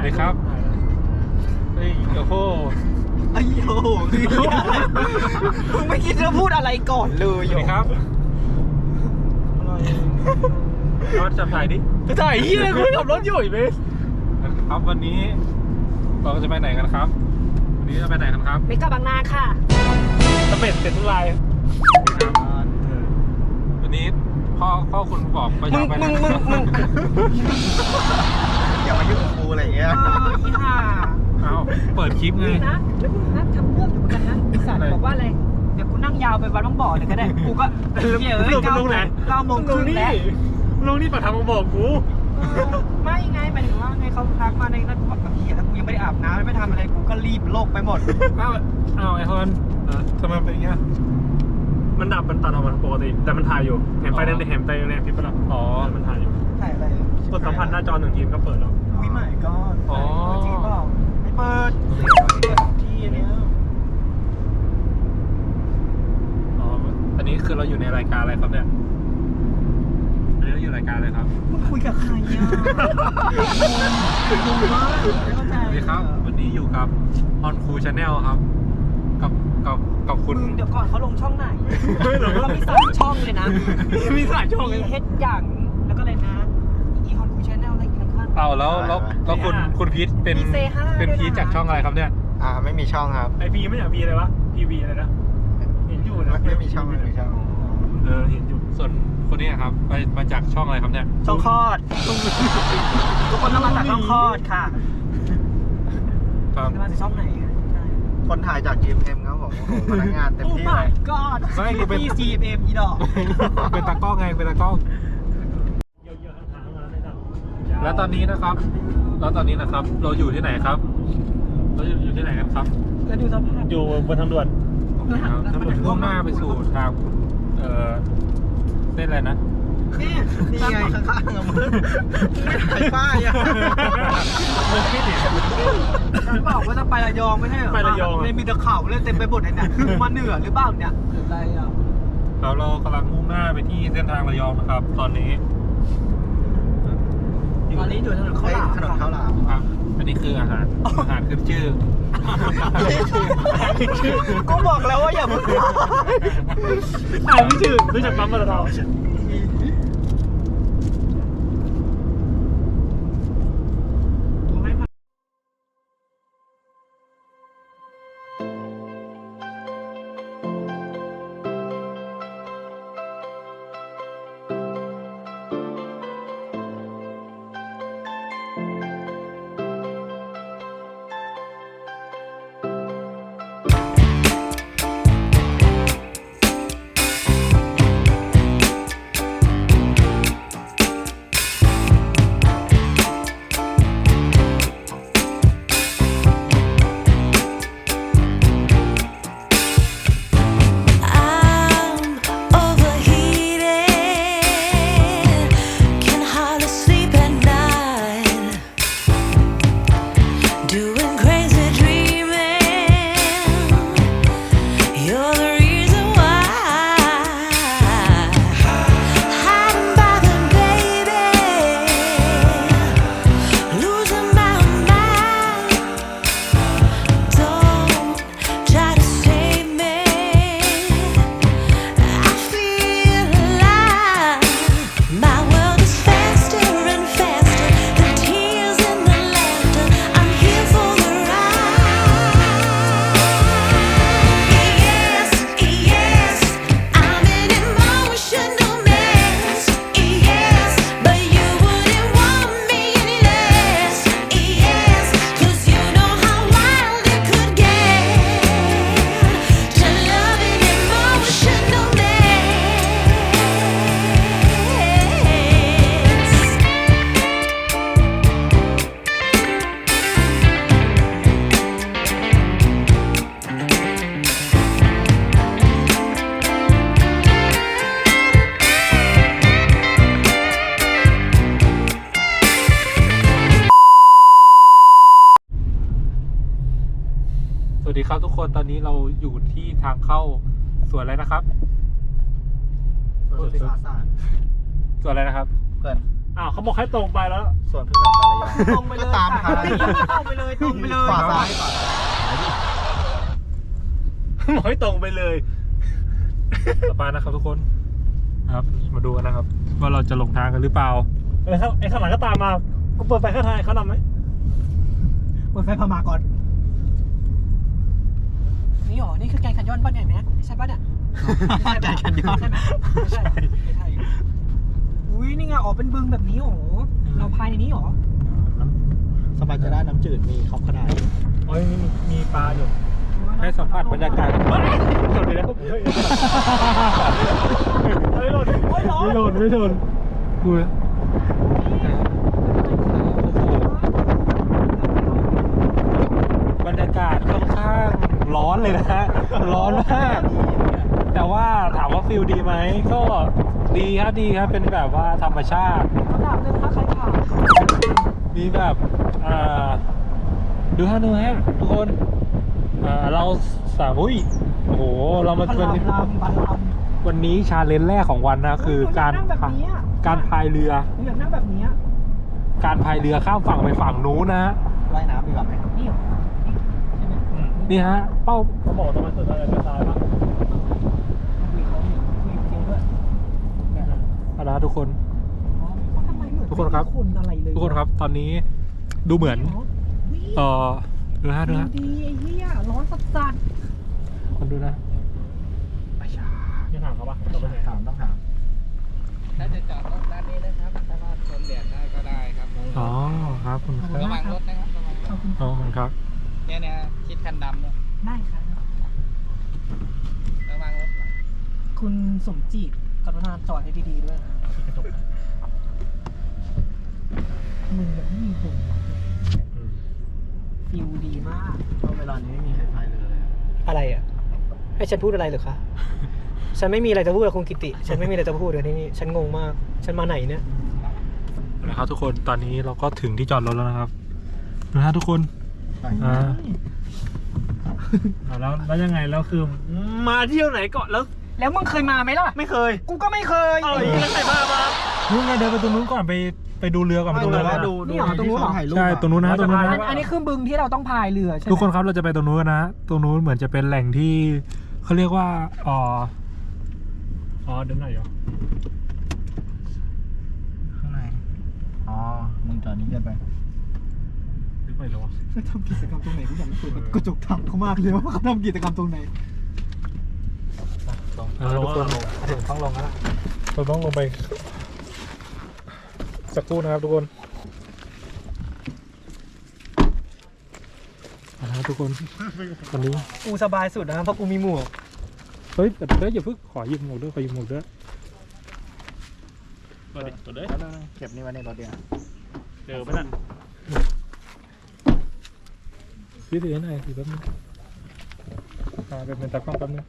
วัสดีครับเฮ้ยโอ้โหไอ้โหมึงไม่คิดจะพูดอะไรก่อนเลยสวัสดีครับรถจับถ่ายดิจะถ่ายเฮียกูขับรถอยู่อีกไหมครับวันนี้เราจะไปไหนกันครับ วันนี้จะไปไหนกันครับเมกะบางนาค่ะตะเป็ดเป็ดทุกลายวันนี้พ่อพ่อคุณบอกไปมึจะงไปไหนมึงมึงมึงอย่ามายุ่งกับกู อะไรอย่างเงี้ยเอออีห่าเอ้าเปิดคลิปไง นี่นะแล้วมึงนะทำเรื่องอยู่เหมือนกันนะไอสัตว์บอกว่าอะไร เดี๋ยวกูนั่งยาวไปวัดบางบ่อเลยก็ได้ กูก็เออเหี้ยเอ้ยเก้าโมงเก้าโมงครึ่งแล้วลงนี่ปากทางมาบอกกู เออไม่ไงหมายถึงว่าไงเขาทักมาในนั้นกูบอกเฮียแล้วกูยังไม่ได้อาบน้ำไม่ทำอะไรกูก็รีบโลกไปหมดเอ้าเอ้าไอคอนทำไมเป็นอย่างเงี้ย มันดับมันตัดออกมาปกติ แต่มันถ่ายอยู่ เห็นไฟแดงเห็นไฟแดงพิบปะล่ะอ๋อ มันถ่ายอยู่ถ่ายอะไร กดสัมผัสหน้าจอหนึ่งทีก็เปิดแล้ว อุ้ยใหม่ก็อ๋อ จริงเปล่าไม่เปิดเปิดที่อันเนี้ยอ๋ออันนี้คือเราอยู่ในรายการอะไรครับเนี่ย อันนี้เราอยู่รายการอะไรครับ มึงคุยกับใครอะงงมากไม่เข้าใจสวัสดีครับ วันนี้อยู่กับ On Cool Channel ครับ กับกับกับคุณมึงเดี๋ยวก่อนเขาลงช่องไหนเขามีสามช่องเลยนะมีสายช่องเลมียเฮ็ดอย่างแล้วก็เลยนะอีฮอนคูชแนล อะไรกันข้างเอาแล้วแล้วแล้วคุณอ่าคุณพีทเป็นมีเซห้าเป็นด้วยนะ พีทจากช่องอะไรครับเนี่ย อ่าไม่มีช่องครับ ไอพีไม่ใช่พีอะไรวะพีวีอะไรนะเห็นอยู่นะไม่มีช่องไม่มีช่อง เออเห็นอยู่ส่วนคนนี้ครับไปมาจากช่องอะไรครับเนี่ยช่องคลอด ทุกคนต้องมาจากช่องคลอดค่ะครับจะมาจากช่องไหนใช่คนถ่ายจาก GMM ครับผมโอ้โหพนักงานเต็มโอ้ที่เล my ย god ไม่กูเป็นพี่ CMM อีดอก เป็นตากล้องไงเป็นตากล้อง เยอะๆทางๆมาเลยครับ แล้วตอนนี้นะครับ แล้วตอนนี้นะครับ เราอยู่ที่ไหนครับ เราอยู่อยู่ที่ไหนกันครับ แล้วดูสภาพ อยู่บนทางด่วนถ้าผมมุ่งหน้าไปสู่ทางเอ่อเส้นอะไรนะแม่นี่ไงข้างๆอะมึงไม่ถ่ายป้ายอะฉันบอกว่าจะไประยองไม่ใช่เหรอไประยองอะ เลยมีแต่เขาเลยเต็มไปหมดเลยเนี่ยมาเหนือหรือเปล่าเนี่ยหรืออะไรอะแล้วเรากำลังมุ่งหน้าไปที่เส้นทางระยองนะครับ ตอนนี้ ตอนนี้อยู่ถนนข้าวเฮ้ยหลามถนนข้าวหลามครับ อันนี้คืออาหาร อาหารขึ้นชื่อก็บอกแล้วว่าอย่ามาอ่านไม่ถึงรู้จักปั๊มปตท วัสดีครับทุกคนตอนนี้เราอยู่ที่ทางเข้าสวนอะไรนะครับสวนศึกษาศาสตร์สวนอะไรนะครับเพื่อนออ้าวเขาบอกให้ตรงไปแล้วส่วนพึ่งหางกาลยาตรงไปเลยก็ตามค่ะหาตรงไปเลยตรงไปเลยขวาซ้ายขวาซ้ายบอกให้ตรงไปเลยต่อไปนะครับทุกคนครับ มาดูกันนะครับ ว่าเราจะลงทางกันหรือเปล่าเออไอ้ข้างหลังก็ตามมากูเปิดไฟข้างทางเขานำไหมเปิดไฟพามาก่อน นี่หรอ นี่คือแกงขันย้อนป่ะเนี่ยแม็กใช่ป่ะเนี่ยแกงขันย้อนใช่ไหมไม่ใช่ไม่ใช่อุ้ยนี่ไงออกเป็นบึงแบบนี้โอ้โหเราพายในนี้หรอสบายจะได้น้ำจืดมีครอบขนาดโอ้ยมีมีปลาอยู่ให้สัมผัสบรรยากาศเฮ้ยหล่นไปแล้วเฮ้ยเฮ้ยหล่นโอ้ยร้อนไม่หล่นไม่หล่นกูบรรยากาศค่อนข้าง ร้อนเลยนะฮะร้อนมาก แต่ว่าถามว่าฟิลดีไหมก็ดีครับดีครับเป็นแบบว่าธรรมชาติ คำถามหนึ่งถ้าใครผ่านมีแบบอ่าดูฮะดูฮะทุกคนอ่าเราสามอุ้ยโอ้โหเรามาบัลวันลังนี้ก์ลำบัลลังก์วันนี้ชาเลนจ์แรกของวันนะคือการนั่งแบบนี้อะการพายเรือ หนูอยากนั่งแบบนี้อะการพายเรือข้ามฝั่งไปฝั่งนู้นนะฮะว่ายน้ำดีกว่าไหมนี่เหรอนี่ใช่ไหม นี่ฮะ เป้าเขาบอกตรงนั้นสุดอะไรจะตายปะคุยเขาเนี่ยคุยจริงด้วยเอาละทุกคนทำไมเหมือนทุกคนครับไม่มีคนอะไรเลยทุกคนครับ ตอนนี้ดูเหมือนเออดูนะดูดีนะดีไอ้เหี้ยร้อนสัสสัสคนดูนะนี่ถามเขาปะเราไปไหนถามต้องถามถ้าจะจอดรถด้านนี้นะครับถ้าว่าทนแดดได้ก็ได้ครับอ๋อครับคุณครับระวังรถนะครับระวังรขอบถคุณอ๋อขอบคุณครับ เนี่ยเนี่ยชิดคันดำเนี่ยได้ครับระวังรถหน่อยคุณสมจิตกรุณาจอดให้ดีๆด้วยนะมึงแบบไม่มีผมฟิลดีมาก เพราะเวลานี้ไม่มีใครพายเรือเลย อะไรอะ ให้ฉันพูดอะไรเหรือคะ ฉันไม่มีอะไรจะพูดกับคุณกิติ ฉันไม่มีอะไรจะพูดกับที่นี่ ฉันงงมาก ฉันมาไหนเนี่ย นะครับทุกคนตอนนี้เราก็ถึงที่จอดรถแล้วนะครับนะฮะทุกคนไป อ่า อ่าแล้วแล้วยังไงแล้วคือมาเที่ยวไหนก่อนแล้วแล้วมึงเคยมาไหมล่ะ ไม่เคยกูก็ไม่เคยเอาอีกแล้วใครพามา นู่นไงเดินไปตรงนู้นก่อนไปไปดูเรือก่อนไปดูดูเลเรืยอว่าก่อนดูนี่เหรอตรงนู้นเหรอ ถ่ายรูปใช่ตรงนู้นนะตรงนู้นอันะนอันนี้คือบึงที่เราต้องพายเรือใช่ไหมทุกคนครับเราจะไปตรงนู้นกันนะตรงนู้นเหมือนจะเป็นแหล่งที่เขาเรียกว่าอ๋ออ๋อเดินไหนเหรอข้างในอ๋อมึงจอดนี้กันไปหรือ ไปเหรอวะเขาทำกิจกรรมตรงไหนกูอยากรู้กระจกถามเขามากเลยว่าเขาทำกิจกรรมตรงไหนอ่าทุกคนถึงต้องลงแล้วเราต้องลงไป สักครู่นะครับทุกคนเอาละครับทุกคนตอนนี้กูสบายสุดนะเพราะกูมีหมวกเฮ้ยแต่เฮ้ยอย่าเพิ่งขอยืมหมวกด้วยขอยืมหมวกด้วยมาดิตัวเด้เก็บนี่ไว้ในรถเดียวเจอไหมน่ะพี่ถือให้หน่อยถือแป๊บนึงอ่าเป็นเป็นตากล้องแป๊บนึง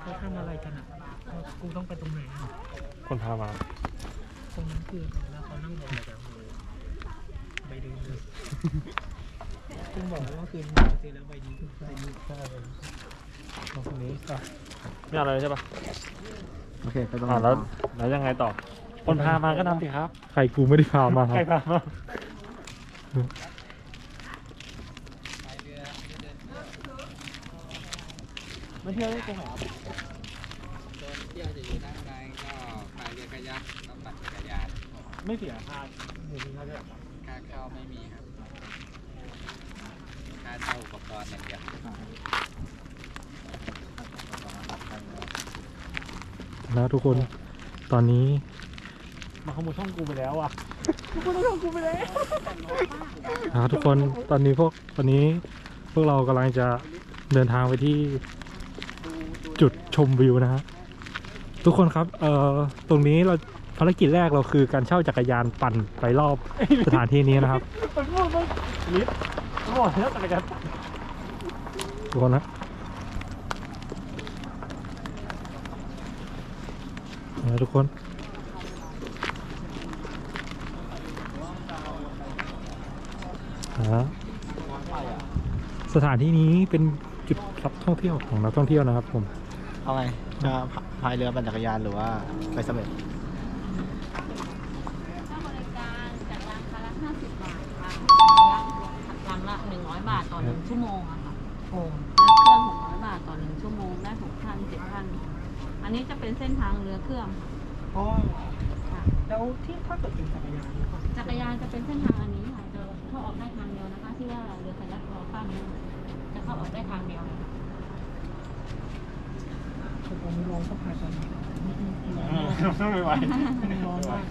เขาทำอะไรกันอะกูต้องไปตรงไหนอะคนพามาตรงนั้นคือแล้วเขานั่งบนอะไรกันใบดื้อเลยคุณบอกว่าคืนเสร็จแล้วใบดีคือใบดีตรงนี้อะไม่เอาอะไรใช่ปะโอเคไปตรงอ่านั้นแล้วแล้วยังไงต่อ คนพามาก็นำสิครับใครกูไม่ได้พามาครับ ใครพามาพายเรือเดินเที่ยวมาเที่ยวได้ตรงไหนครับเดินเที่ยวจะอยู่ด้านในก็พายเรือขยักแล้วปั่นจักรยานไม่เสียค่าหนึ่งค่าเท่าไหร่ค่าเข้าไม่มีครับค่าเช่าอุปกรณ์อย่างเดียวแล้วทุกคนตอนนี้ มาขโมยช่องกูไปแล้วอะขโมยช่องกูไปแล้วนะครับทุกคนตอนนี้พวกตอนนี้พวกเรากำลังจะเดินทางไปที่จุดชมวิวนะฮะทุกคนครับเอ่อตรงนี้เราภารกิจแรกเราคือการเช่าจักรยานปั่นไปรอบสถานที่นี้นะครับทุกคนนะนะทุกคน ฮะ สถานที่นี้เป็นจุดรับท่องเที่ยวของนักท่องเที่ยวนะครับผมเอาไงจะพายเรือปั่นจักรยานหรือว่าไปเสม็ดค่าบริการจากร้านค้าละ50บาทค่ะลำละ100บาทต่อ1ชั่วโมงอะค่ะโอ้เรือเครื่อง600บาทต่อ1ชั่วโมงได้6ท่าน7ท่านอันนี้จะเป็นเส้นทางเรือเครื่องอ๋อค่ะแล้วที่ถ้าเกิดเป็นจักรยานก็จักรยานจะเป็นเส้นทางอันนี้ค่ะจะ เข้าออกได้ทางเดียวนะคะที่ว่าเรือขยักรอข้ามนี้จะเข้าออกได้ทางเดียวผมลองสะพายตอนนี้ไม่ไหวร้อนมาก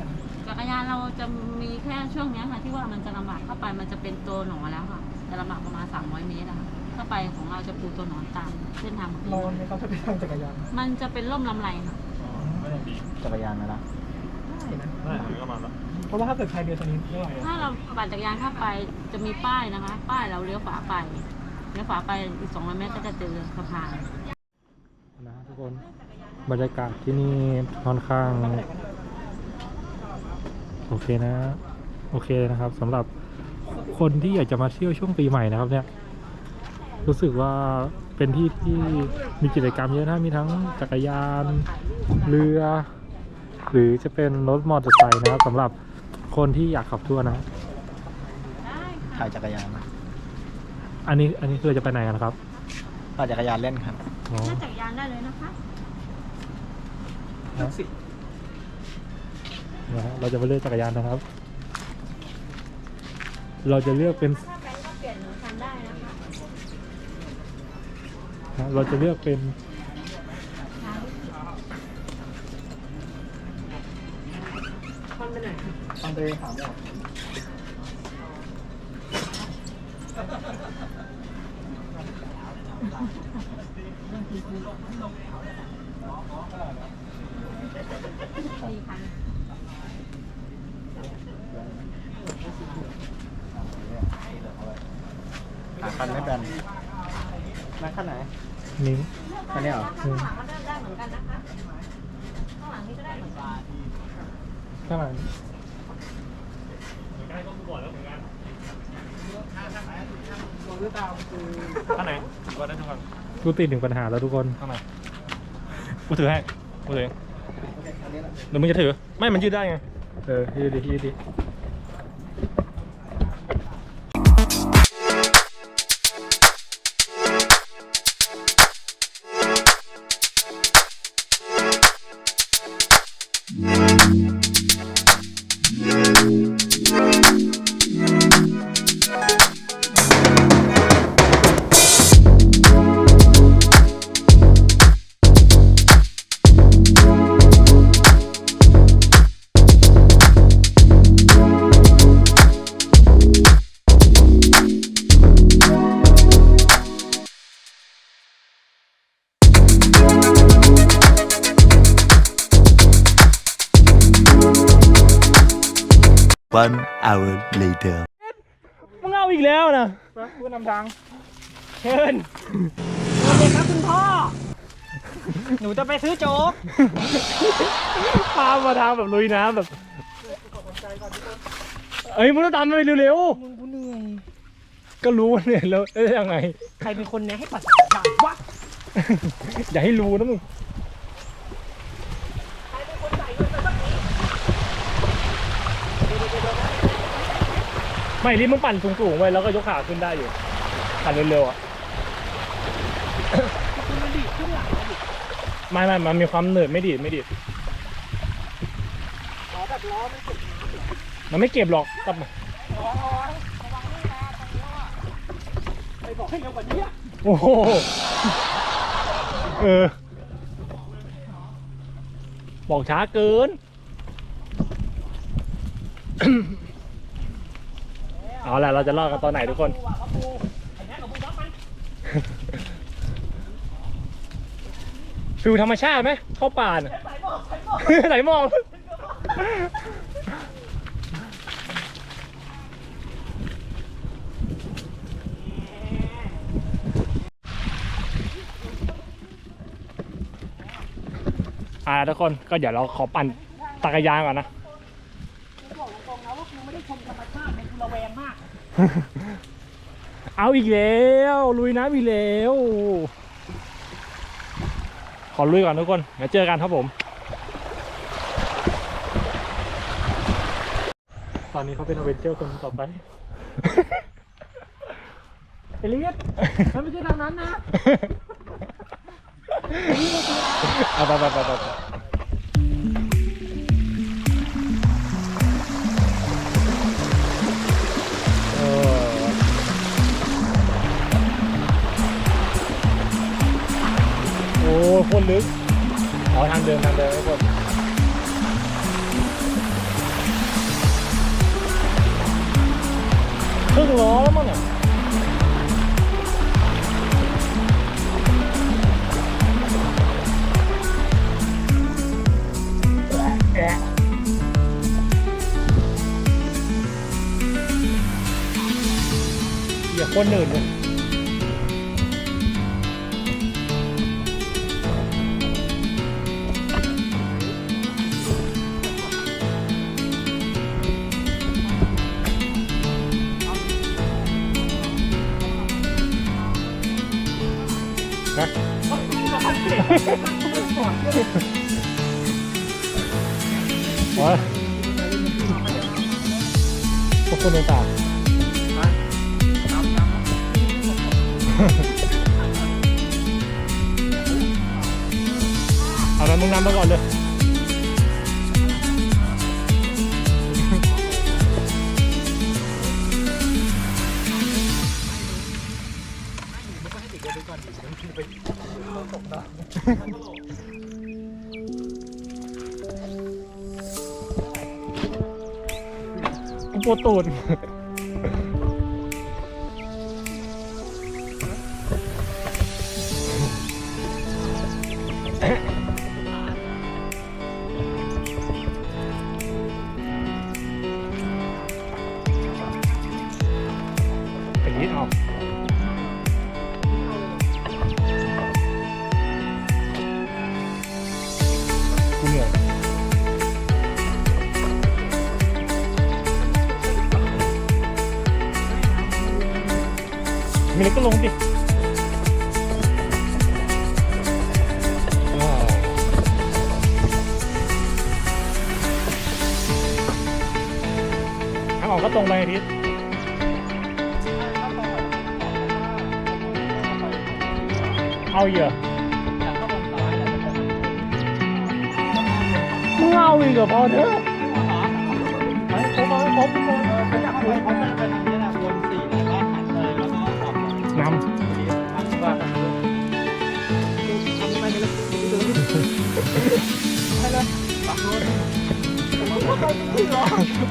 จักรยานเราจะมีแค่ช่วงนี้ค่ะที่ว่ามันจะลำบากเข้าไปมันจะเป็นตัวหนอนแล้วค่ะจะลำบากประมาณ 300 เมตรอะค่ะเข้าไปของเราจะปูตัวหนอนตามเส้นทางร้อนไหมครับถ้าเป็นทางจักรยาน มันจะเป็นร่มลำไรค่ะจักรยานนะนะได้นะได้ถึงก็มาแล้ว ราะว่าถ้าเกิดพายเรือตอนนี้ไม่ไหวอะถ้าเราปั่นจักรยานเข้าไปจะมีป้ายนะคะ ป้ายเราเลี้ยวขวาไปเลี้ยวขวาไปอีก200เมตรก็จะเจอสะพานนะทุกคนบรรยากาศที่นี่ค่อนข้าง โอเคนะ โอเคนะครับสำหรับคนที่อยากจะมาเที่ยวช่วงปีใหม่นะครับเนี่ย รู้สึกว่าเป็นที่ที่มีกิจกรรมเยอะนะมีทั้งจักรยานเรือ หรือจะเป็นรถมอเตอร์ไซค์นะครับสำหรับ คนที่อยากขับทั่วร์นะถ่ายจักรยานอันนี้อันนี้คือเราจะไปไหนกันครับปั่นจักรยานเล่นครับ อ๋อน่าจักรยานได้เลยนะคะนั่นสินะฮะเราจะไปเลือกจักรยานนะครับ เราจะเลือกเป็นถ้าแบงก็เปลี่ยนหนึ่งคันได้นะคะนะเราจะเลือกเป็นท่อนไปไหน ตอนไปหาหมอสี่คันหาคันไม่แบนนั่งคันไหนนิ้งคันนี้เหรอข้างหลังก็ได้เหมือนกันนะคะ ข้างหลังนี่ก็ได้เหมือนกัน ข้างหลัง เราเลือกตามคือข้างไหนก็ได้ทุกคนกูติดหนึ่งปัญหาแล้วทุกคน ข้างไหนกูถือให้กูถือหรือมึงจะถือ ไม่มันยืดได้ไง เออยืดดิยืดดิ hour later. มึงเอาอีกแล้วนะผู้นำทางเชิญสวัสดีครับคุณพ่อ หนูจะไปซื้อโจ๊กพามาทางแบบลุยน้ำแบบเอ้ยมึงต้องตามไปเร็วมึงกูเหนื่อยๆ ก็รู้ว่าเนี่ยแล้วเอ้ยยังไง ใครเป็นคนแนะให้ปัดจักรยานวะ อย่าให้รู้นะมึง ไม่รีบมึงปั่นสูงๆไว้แล้วก็ยกขาขึ้นได้อยู่ปั่นเร็วๆอะมันดีดขึ้นหลังดิไม่ไม่มันมีความเหนื่อยไม่ดีดไม่ดีดอ๋อแบบล้อมันติดมันไม่เก็บหรอกกลับมาอ๋อระวังนี่นะตรงนี้ว่าไปบอกให้เร็วกว่านี้อะโอ้โหเออ บอกช้าเกิน เอาล่ะเราจะรอดกันตอนไหนทุกคนปูอะเขาปูไอ้แม่กับปูบักมันฟิลธรรมชาติไหมเข้าป่าน่ะใส่หมอกใส่หมอกไหนมอง อ่าทุกคนก็เดี๋ยวเราขอปั่นจักรยานก่อนนะ เอาอีกแล้ว ลุยน้ำอีกแล้ว ขอลุยก่อนทุกคนเดี๋ยวเจอกันครับผม ตอนนี้เขาเป็นอเวนเจอร์คนต่อไป เอลิสมันไม่ใช่ทางนั้นนะ เอาไปไปไปไป โอ้คนลึกอ๋อทางเดินทางเดินทุกคนครึ่งล้อ โอ้ยพวกคนต่างเอาแล้วมึงนำมาก่อนเลยกูปตกน้ำ ปวดตูดางออกก็ตรงไปอาทิตย์เอาเหรอมึงเอาอีกเหรอพอเถอะไปผมเอาผมผมเขาจะไปเขาจะไปทางนี้นะวนสีแล้วก็หันเลยแล้วก็ออกนทางว่าทำไปเลยให้เลยปักรถ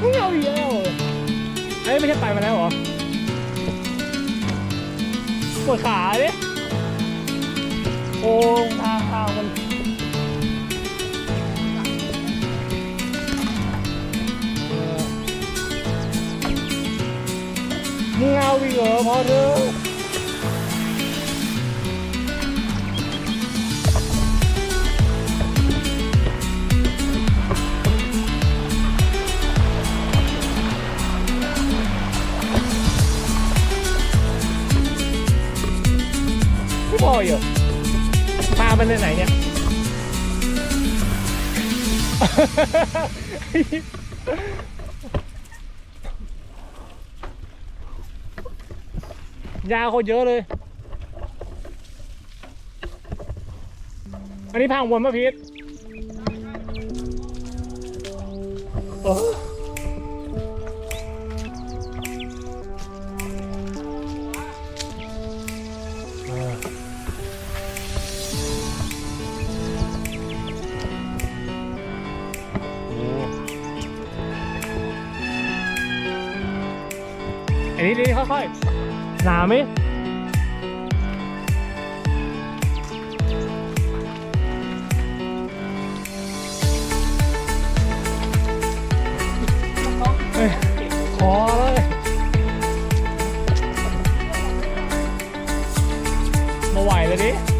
มึงเอาอีกแล้ว เอ้ยไม่ใช่ไปมาแล้วเหรอปวดขาดิโอ้ทางทางมันเออมึงเอาอีกเหรอพอเถอะ ไปไหนเนี่ย ยาเขาเยอะเลย อันนี้พังวนป่ะพีท นี้นี่ค่อยๆ หนาไหมเอ้ยพอเลยมาไหวเลยดิ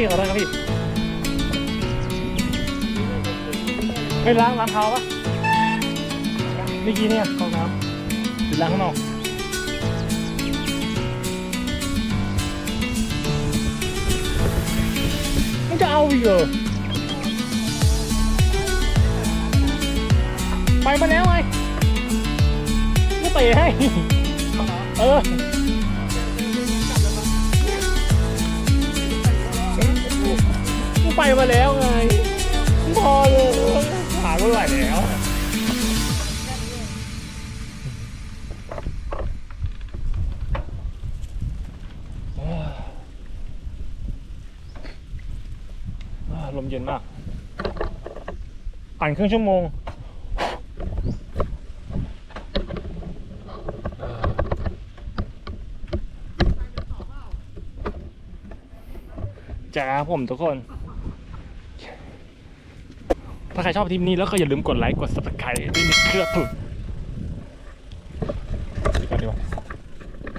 พี่ขอโทษครับพี่ไปล้างล้างเท้าปะเมื่อกี้เนี่ยกองน้ำหรือล้างข้างนอกมันจะเอาอีกเหรอไปมาแล้วไงก็เตะให้ เออ กูไปมาแล้วไงพอเลยขาไม่ไหวแล้วลมเย็นมากปั่นครึ่งชั่วโมงจ้าผมทุกคน ถ้าใครชอบทีมนี้แล้วก็อย่าลืมกดไลค์กด subscribe ด้วยนะครับผม